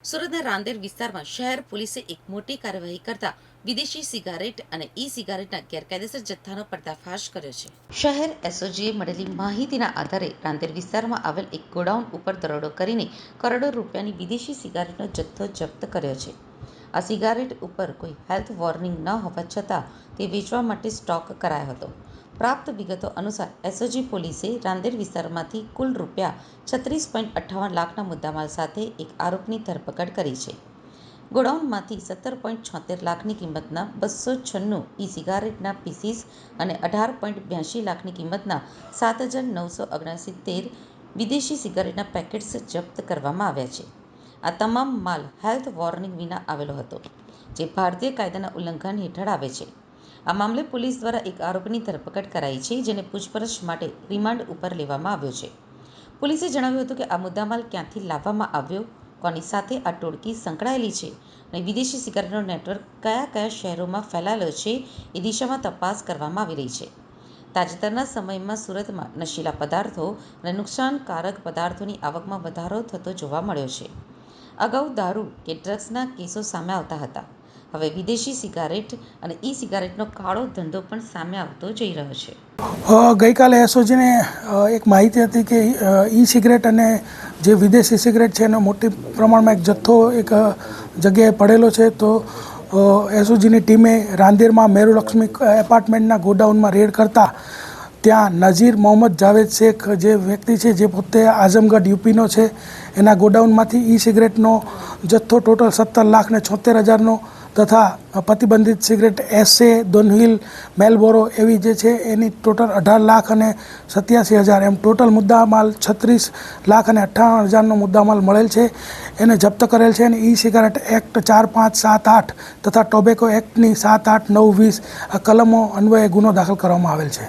સુરતના રાંદેર વિસ્તારમાં શહેર પોલીસે એક મોટી કાર્યવાહી કરતા વિદેશી સિગારેટ અને ઈ સિગારેટના ગેરકાયદેસર જથ્થાનો પર્દાફાશ કર્યો છે. શહેર એસઓજીએ મળેલી માહિતીના આધારે રાંદેર વિસ્તારમાં આવેલ એક ગોડાઉન ઉપર દરોડો કરીને કરોડો રૂપિયાની વિદેશી સિગારેટનો જથ્થો જપ્ત કર્યો છે. આ સિગારેટ ઉપર કોઈ હેલ્થ વોર્નિંગ ન હોવા છતાં તે વેચવા માટે સ્ટોક કરાયો હતો. પ્રાપ્ત વિગતો અનુસાર એસઓજી પોલીસે રાંદેર વિસ્તારમાંથી કુલ રૂપિયા છત્રીસ પોઈન્ટ અઠ્ઠાવન લાખના મુદ્દામાલ સાથે એક આરોપની ધરપકડ કરી છે. ગોડાઉનમાંથી સત્તર પોઈન્ટ છોતેર લાખની કિંમતના બસો છન્નું ઈ સિગારેટના પીસીસ અને અઢાર પોઈન્ટ બ્યાસી લાખની કિંમતના સાત હજાર નવસો ઓગણસિત્તેર વિદેશી સિગારેટના પેકેટ્સ જપ્ત કરવામાં આવ્યા છે. આ તમામ માલ હેલ્થ વોર્નિંગ વિના આવેલો હતો, જે ભારતીય કાયદાના ઉલ્લંઘન હેઠળ આવે છે. આ મામલે પોલીસ દ્વારા એક આરોપીની ધરપકડ કરાઈ છે, જેને પૂછપરછ માટે રિમાન્ડ ઉપર લેવામાં આવ્યો છે. પોલીસે જણાવ્યું હતું કે આ મુદ્દામાલ ક્યાંથી લાવવામાં આવ્યો, કોની સાથે આ ટોળકી સંકળાયેલી છે અને વિદેશી સિગારેટનો નેટવર્ક કયા કયા શહેરોમાં ફેલાયેલો છે, એ દિશામાં તપાસ કરવામાં આવી રહી છે. તાજેતરના સમયમાં સુરતમાં નશીલા પદાર્થો અને નુકસાનકારક પદાર્થોની આવકમાં વધારો થતો જોવા મળ્યો છે. અગાઉ દારૂ કે ડ્રગ્સના કેસો સામે આવતા હતા. હવે વિદેશી સિગારેટ અને ઈ સિગારેટનો કાળો ધંધો પણ સામે આવતો જઈ રહ્યો છે. ગઈકાલે એસઓજીને એક માહિતી હતી કે ઈ સિગરેટ અને જે વિદેશી સિગરેટ છે એનો મોટી પ્રમાણમાં એક જથ્થો એક જગ્યાએ પડેલો છે. તો એસઓજીની ટીમે રાંદેરમાં મેરુલક્ષ્મી એપાર્ટમેન્ટના ગોડાઉનમાં રેડ કરતા ત્યાં નઝીર મોહમ્મદ જાવેદ શેખ જે વ્યક્તિ છે, જે પોતે આઝમગઢ યુપીનો છે, એના ગોડાઉનમાંથી ઈ સિગરેટનો જથ્થો ટોટલ સત્તર લાખ ને છોતેર હજારનો તથા પ્રતિબંધિત સિગરેટ એસે દોનહિલ મેલબોરો એવી જે છે એની ટોટલ અઢાર લાખ અને સત્યાસી હજાર. એમ ટોટલ મુદ્દામાલ છત્રીસ લાખ અને અઠ્ઠાણું હજારનો મુદ્દામાલ મળેલ છે. એને જપ્ત કરેલ છે અને ઈ સિગારેટ એક્ટ ચાર પાંચ સાત આઠ તથા ટોબેકો એક્ટની સાત આઠ નવ વીસ આ કલમો અન્વયે ગુનો દાખલ કરવામાં આવેલ છે.